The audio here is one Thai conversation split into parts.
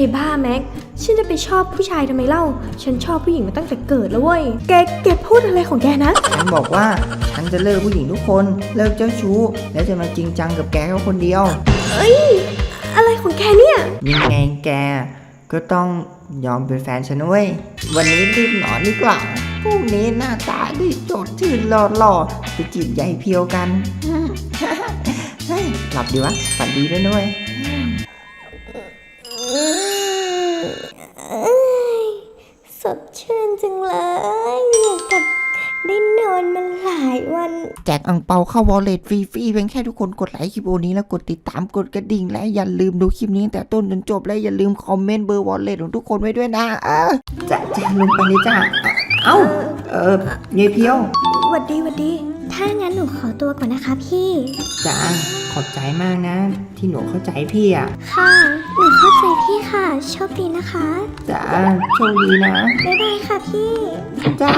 ยบ้าแม็ก ฉันจะไปชอบผู้ชายทำไมเล่า ฉันชอบผู้หญิงมาตั้งแต่เกิดแล้วเว้ย แกแกพูดอะไรของแกนะ ฉันบอกว่าฉันจะเลิกผู้หญิงทุกคน เลิกเจ้าชู้ แล้วจะมาจริงจังกับแกแค่คนเดียวอะไรของแกเนี่ย ยังไงแก ก็ต้องยอมเป็นแฟนฉันนะเว้ย วันนี้รีบนอนดีกว่าพรุ่งนี้หน้าตาดีสดชื่นหล่อๆไปจีบใหญ่เพียวกัน เฮ้ยหลับดีวะฝันดีด้วยนะเว้ย แจกอังเปาเข้าวอลเล็ตฟรีๆเพียงแค่ทุกคนกดไลค์คลิปโอนี้แล้วกดติดตามกดกระดิ่ง และอย่าลืมดูคลิปนี้ตั้งแต่ต้นจนจบและอย่าลืมคอมเมนต์เบอร์วอลเล็ตของทุกคนไว้ด้วยนะเออจะจะลงไปเลยจ้าเอ้าเออยายเพียวหวัดดีหวัดดี ถ้างั้นหนูขอตัวก่อนนะคะพี่จ้าขอบใจมากนะ ที่หนูเข้าใจพี่อะ ค่ะหนูเข้าใจพี่ค่ะโชคดีนะคะจ้าโชคดีนะบ๊ายบายค่ะพี่จ้า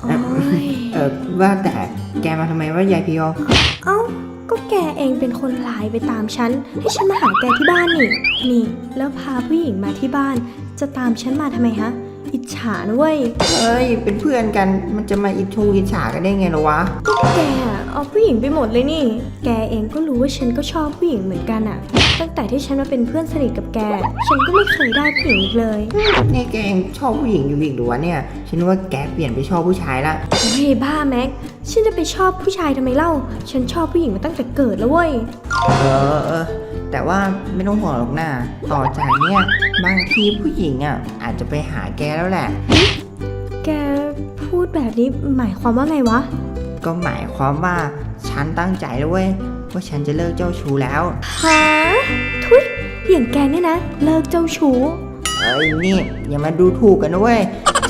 โอ้ยเออว่าแต่แกมาทำไมว่ายายพียอเอ้า ก็แกเองเป็นคนไลายไปตามฉัน ให้ฉันมาหาแกที่บ้านนี่ นี่ แล้วพาผู้หญิงมาที่บ้าน จะตามฉันมาทำไมฮะ อิจฉานะเว้ยเอ้ย เป็นเพื่อนกันมันจะมาอิจฉงอิจฉากันได้ไงเหรอวะ ก็แกอะเอาผู้หญิงไปหมดเลยนี่ แกเองก็รู้ว่าฉันก็ชอบผู้หญิงเหมือนกันอะตั้งแต่ที่ฉันมาเป็นเพื่อนสนิทกับแก ฉันก็ไม่เคยได้ผู้หญิงอีกเลย นี่แกยังชอบผู้หญิงอยู่อีกหรือวะเนี่ย ฉันว่าแกเปลี่ยนไปชอบผู้ชายละ เฮ้ยบ้าแม็ก ฉันจะไปชอบผู้ชายทำไมเล่า ฉันชอบผู้หญิงมาตั้งแต่เกิดแล้วเว้ย เออเออ แต่ว่าไม่ต้องห่วงหรอกนะต่อจากเนี้ยบางทีผู้หญิงอะอาจจะไปหาแกแล้วแหละ แกพูดแบบนี้หมายความว่าไงวะ ก็หมายความว่าฉันตั้งใจแล้วเว้ยว่าฉันจะเลิกเจ้าชู้แล้ว ฮะ ทุยอย่างแกเนี่ยนะ เลิกเจ้าชู้ เอ้ยนี่อย่ามาดูถูกกันนะเว้ย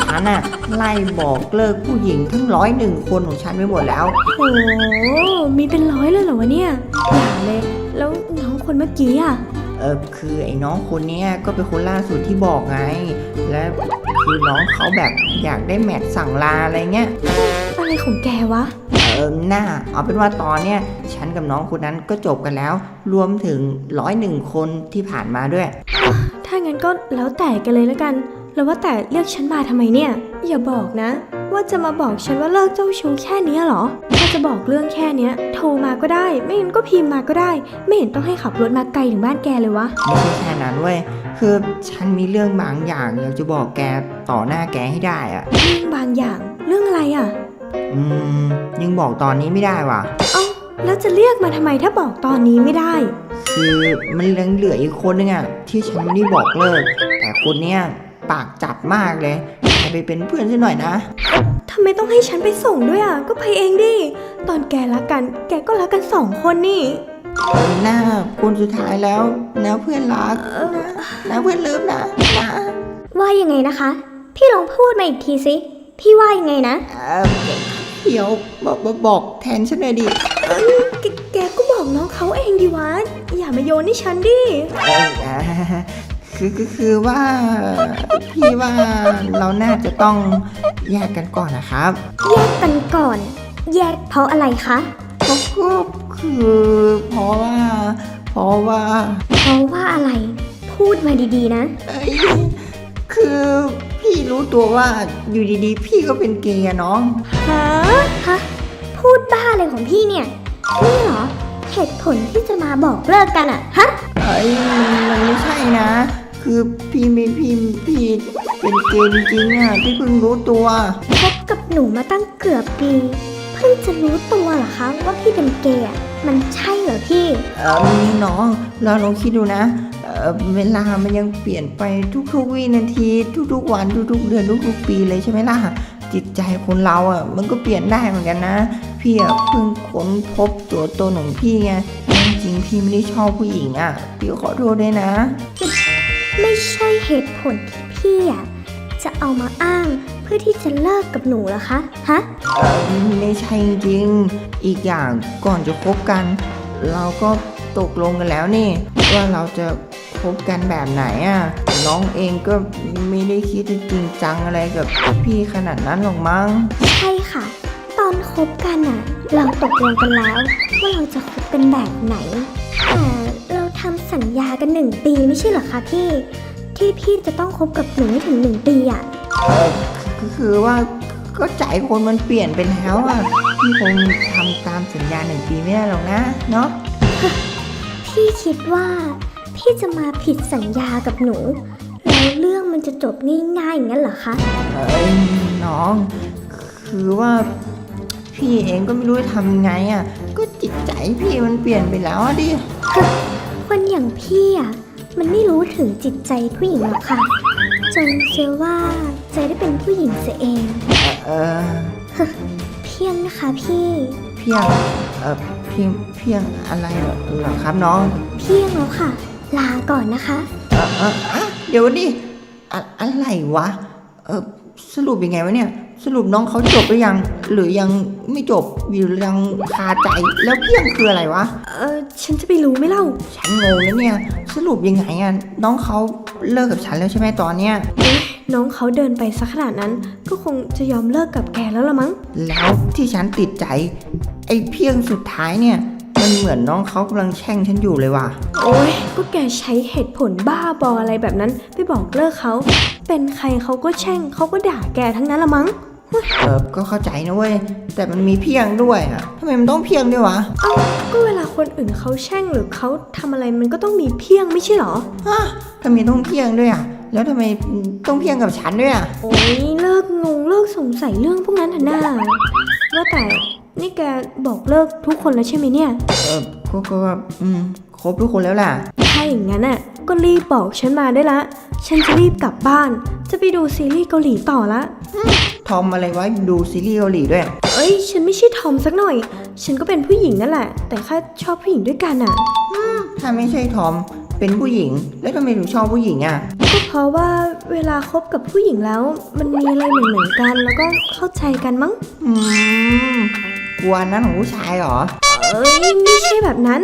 ฉันอะไล่บอกเลิกผู้หญิงทั้งร้อยหนึ่งคนของฉันไปหมดแล้วโหมีเป็นร้อยเลยเหรอวะเนี่ยอย่าเลยแล้วน้อง คนเมื่อกี้อะเออคือไอ้น้องคนเนี้ยก็เป็นคนล่าสุดที่บอกไง และคือน้องเขาแบบอยากได้แมทสั่งลาอะไรเงี้ย อะไรของแกวะ เออหน้าเอาเป็นว่าตอนเนี้ยฉันกับน้องคนนั้นก็จบกันแล้ว รวมถึงร้อยหนึ่งคนที่ผ่านมาด้วย ถ้างั้นก็แล้วแต่กันเลยแล้วกัน แล้วว่าแต่เรียกฉันมาทำไมเนี่ย อย่าบอกนะ ว่าจะมาบอกฉันว่าเลิกเจ้าชู้แค่เนี้ยเหรอ ถ้าจะบอกเรื่องแค่เนี้ย โทรมาก็ได้ ไม่งั้นก็พิมพ์มาก็ได้ ไม่เห็นต้องให้ขับรถมาไกลถึงบ้านแกเลยวะ ไม่ใช่แค่นั้นเว้ย คือฉันมีเรื่องบางอย่างอยากจะบอกแกต่อหน้าแกให้ได้อะเรื่องบางอย่าง เรื่องอะไรอะ อืมยังบอกตอนนี้ไม่ได้ว่ะ เอ้า แล้วจะเรียกมาทำไมถ้าบอกตอนนี้ไม่ได้ คือมันยังเหลืออีกคนนึงอะที่ฉันไม่ได้บอกเลิก แต่คนเนี้ยปากจัดมากเลยแก ไปเป็นเพื่อนฉันหน่อยนะ ทำไมต้องให้ฉันไปส่งด้วยอะ ก็ไปเองดิ ตอนแกรักกัน แกก็รักกันสองคนนี่เออหน้าคนสุดท้ายแล้วนะเพื่อนรักนะนะเพื่อนเลิฟนะนะว่ายังไงนะคะ พี่ลองพูดมาอีกทีสิ พี่ว่ายังไงนะ เอ่อเดี๋ยวบอกบอกบอกแทนฉันหน่อยดิแกแกก็บอกน้องเขาเองดีวะ อย่ามาโยนให้ฉันดิ เอ่ออ่า คือคือคือว่าพี่ว่าเราน่าจะต้องแยกกันก่อนนะครับ แยกกันก่อน แยกเพราะอะไรคะก็ก็คือเพราะว่า เพราะว่า เพราะว่าอะไร พูดมาดีๆนะ เอ้ยคือพี่รู้ตัวว่าอยู่ดีๆ พี่ก็เป็นเกย์อะน้อง ฮะฮะพูดบ้าอะไรของพี่เนี่ยนี่เหรอเหตุผลที่จะมาบอกเลิกกันอะฮะ เอ้ยมันมันไม่ใช่นะ คือพี่ไม่พี่พี่เป็นเกย์จริงๆอะพี่เพิ่งรู้ตัว คบกับหนูมาตั้งเกือบปี เพิ่งจะรู้ตัวเหรอคะว่าพี่เป็นเกย์อะมันใช่เหรอพี่ เออนี่น้องเราลองคิดดูนะเออเวลามันยังเปลี่ยนไปทุกๆวินาที ทุกๆวันทุกๆเดือนทุกๆปีเลยใช่ไหมล่ะ จิตใจคนเราอะมันก็เปลี่ยนได้เหมือนกันนะ พี่อะเพิ่งค้นพบตัวตนของพี่ไงจริงๆพี่ไม่ได้ชอบผู้หญิงอะพี่ขอโทษด้วยนะ ไม่ใช่เหตุผลที่พี่อะจะเอามาอ้างเพื่อที่จะเลิกกับหนูเหรอคะ ฮะเออไม่ใช่จริงๆอีกอย่างก่อนจะคบกัน เราก็ตกลงกันแล้วนี่ ว่าเราจะคบกันแบบไหนอะ น้องเองก็ไม่ได้คิดจะจริงจังอะไรกับพี่ขนาดนั้นหรอกมั้ง ใช่ค่ะ ตอนคบกันอะเราตกลงกันแล้ว ว่าเราจะคบกันแบบไหนแต่เราททำสั ญญากันหนึ่งปีไม่ใช่เหรอคะพี่ ที่พี่จะต้องคบกับหนูให้ถึงหนึ่งปีอะเออคือคือว่าก็ใจคนมันเปลี่ยนไปแล้วอะพี่คงทำตามสัญญาหนึ่งปีไม่ได้หรอกนะเนาะพี่คิดว่า พี่จะมาผิดสัญญากับหนูแล้วเรื่องมันจะจบง่ายๆอย่างนั้นเหรอคะเอ้ยน้อง คือว่าพี่เองก็ไม่รู้จะทำยังไงอะก็จิตใจพี่มันเปลี่ยนไปแล้วอะดิ คนอย่างพี่อะ มันไม่รู้ถึงจิตใจผู้หญิงหรอกค่ะ จนเชื่อว่าจะได้เป็นผู้หญิงเสียเองเออเพียงนะคะพี่ เพียงเออเพียงเพียงอะไรเหรอเหรอครับน้อง เพียงแล้วค่ะ ลาก่อนนะคะเออเอออะเดี๋ยวดิอะอะไรวะเออสรุปยังไงวะเนี่ย สรุปน้องเขาจบหรือยัง หรือยังไม่จบหรือยังคาใจแล้วเพียงคืออะไรวะ เออฉันจะไปรู้ไหมเล่า ฉันงงนะเนี่ย สรุปยังไงอะน้องเขาเลิกกับฉันแล้วใช่ไหมตอนเนี้ยน้องเขาเดินไปสักขนาดนั้น ก็คงจะยอมเลิกกับแกแล้วละมั้ง แล้วที่ฉันติดใจ ไอ้เพียงสุดท้ายเนี่ย มันเหมือนน้องเขากำลังแช่งฉันอยู่เลยว่ะ โอ้ยก็แกใช้เหตุผลบ้าบออะไรแบบนั้น ไปบอกเลิกเขา เป็นใครเขาก็แช่งเขาก็ด่าแกทั้งนั้นละมั้ง เออก็เข้าใจนะเว้ย แต่มันมีเพียงด้วยอะทำไมมันต้องเพียงด้วยวะเอ้าก็เวลาคนอื่นเขาแช่งหรือเขาทำอะไรมันก็ต้องมีเพียงไม่ใช่เหรอ ฮะทำไมต้องเพียงด้วยอะแล้วทำไมต้องเพียงกับฉันด้วยอะโอ้ยเลิกงงเลิกสงสัยเรื่องพวกนั้นเถอะน้าว่าแต่นี่แกบอกเลิกทุกคนแล้วใช่ไหมเนี่ย เออก็ก็อืมครบทุกคนแล้วล่ะถ้าอย่างนั้นน่ะก็รีบบอกฉันมาได้ละ ฉันจะรีบกลับบ้าน จะไปดูซีรีส์เกาหลีต่อละ ทอมอะไรไว้ดูซีรีส์เกาหลีด้วย เอ้ย ฉันไม่ใช่ทอมสักหน่อย ฉันก็เป็นผู้หญิงนั่นแหละ แต่แค่ชอบผู้หญิงด้วยกันอะ ถ้าไม่ใช่ทอม เป็นผู้หญิง แล้วทำไมถึงชอบผู้หญิงอะก็เพราะว่าเวลาคบกับผู้หญิงแล้ว มันมีอะไรเหมือนเหมือนๆกัน แล้วก็เข้าใจกันมั้ง อืมกลัวนั้นของผู้ชายเหรอ เอ้ยไม่ใช่แบบนั้น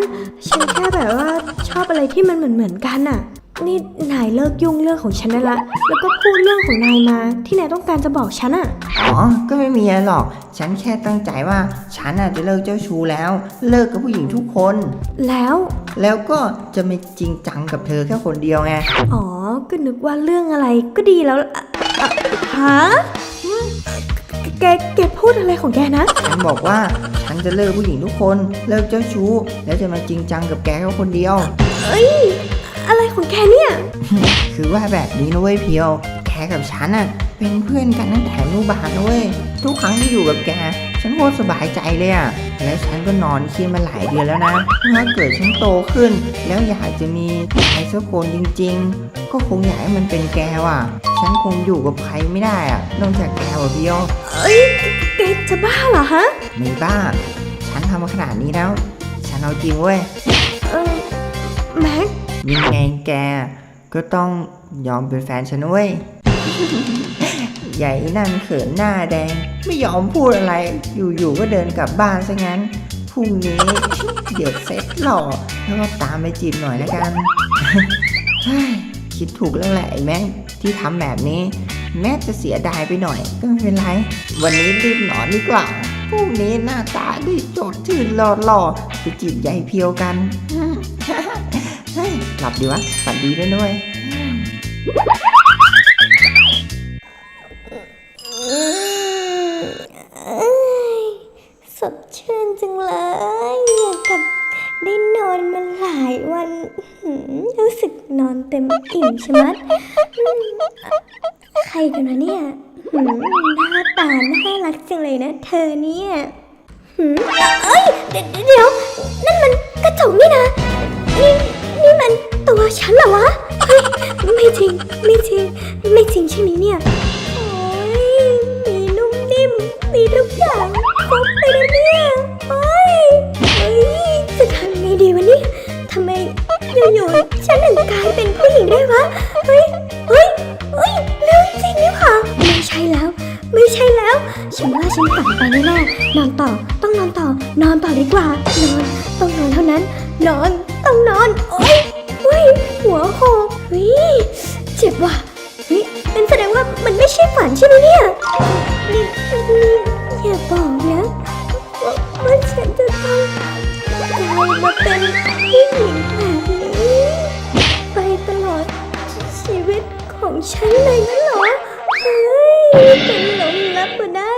ฉันแค่แบบว่าชอบอะไรที่มันเหมือนเหมือนๆกันน่ะนี่นายเลิกยุ่งเรื่องของฉันได้ละ แล้วก็พูดเรื่องของนายมาที่นายต้องการจะบอกฉันอะอ๋อ ก็ไม่มีอะไรหรอก ฉันแค่ตั้งใจว่าฉันอาจจะเลิกเจ้าชู้แล้ว เลิกกับผู้หญิงทุกคน แล้ว แล้วก็จะไม่จริงจังกับเธอแค่คนเดียวไง อ๋อ ก็นึกว่าเรื่องอะไรก็ดีแล้วอะอะฮะ แกแกพูดอะไรของแกนะ ฉันบอกว่าฉันจะเลิกผู้หญิงทุกคน เลิกเจ้าชู้ แล้วจะมาจริงจังกับแกแค่คนเดียวอะไรของแกเนี่ย คือว่าแบบนี้นะเว้ยเพียว แกกับฉันอะเป็นเพื่อนกันตั้งแต่อนุบาลนะเว้ยทุกครั้งที่อยู่กับแก ฉันโคตรสบายใจเลยอะแล้วฉันก็นอนคิดมาหลายเดือนแล้วนะถ้าเกิดฉันโตขึ้น แล้วอยากจะมีใครสักคนจริง ๆ ก็คงอยากให้มันเป็นแกว่ะ ฉันคงอยู่กับใครไม่ได้อะนอกจากแกว่ะเพียวเอ้ยแกจะบ้าเหรอฮะ ไม่บ้า ฉันทำมาขนาดนี้แล้ว ฉันเอาจริงเว้ย เออแม็กยังไงแก ก็ต้องยอมเป็นแฟนฉันนะเว้ย ใหญ่นั่นเขินหน้าแดง ไม่ยอมพูดอะไร อยู่ๆก็เดินกลับบ้านซะงั้นพรุ่งนี้เดี๋ยวเซ็ตหล่อแล้วก็ตามไปจีบหน่อยแล้วกันคิดถูกแล้วแหละไอ้แม่ที่ทำแบบนี้ แม้จะเสียดายไปหน่อยก็ไม่เป็นไร วันนี้รีบนอนดีกว่าพรุ่งนี้หน้าตาดีจดชื่นหล่อๆไปจีบใหญ่เพียวกันหลับดีวะฝันดีด้วยด้วย จังเลยอยากกับได้นอนมาหลายวันรู้สึกนอนเต็มอิ่มใช่ไหมใครกันนะเนี่ยหน้าตาน่ารักจังเลยนะ เธอเนี่ยเอ้ยเดี๋ยวเดี๋ยวนั่นมันกระจกนี่นะนี่นี่มันตัวฉันเหรอวะไม่จริงไม่จริงไม่จริงใช่ไหมเนี่ยโอ้ยมีนุ่มนิ่มมีทุกอย่างครบเลยนะเนี่ย ดีวะนี่ทำไมอยู่ๆฉันถึงกลายเป็นผู้หญิงได้วะ เฮ้ย เฮ้ย เฮ้ยเรื่องจริงนี่ค่ะ ไม่ใช่แล้ว ไม่ใช่แล้ว ฉันว่าฉันฝันไปแน่ๆนอนต่อ ต้องนอนต่อ นอนต่อดีกว่า นอน ต้องนอนเท่านั้น นอน ต้องนอน โอ๊ยเฮ้ย หัวโขกเฮ้ย เจ็บว่ะเฮ้ยเป็นแสดงว่ามันไม่ใช่ฝันใช่ไหมเนี่ย นี่นี่อย่าบอกนะว่าว่าฉันจะต้อง มาเป็นผู้หญิงแบบนี้ ไปตลอดชีวิตของฉันเลยนะหรอ เฮ้ยเป็นหลงรับมาได้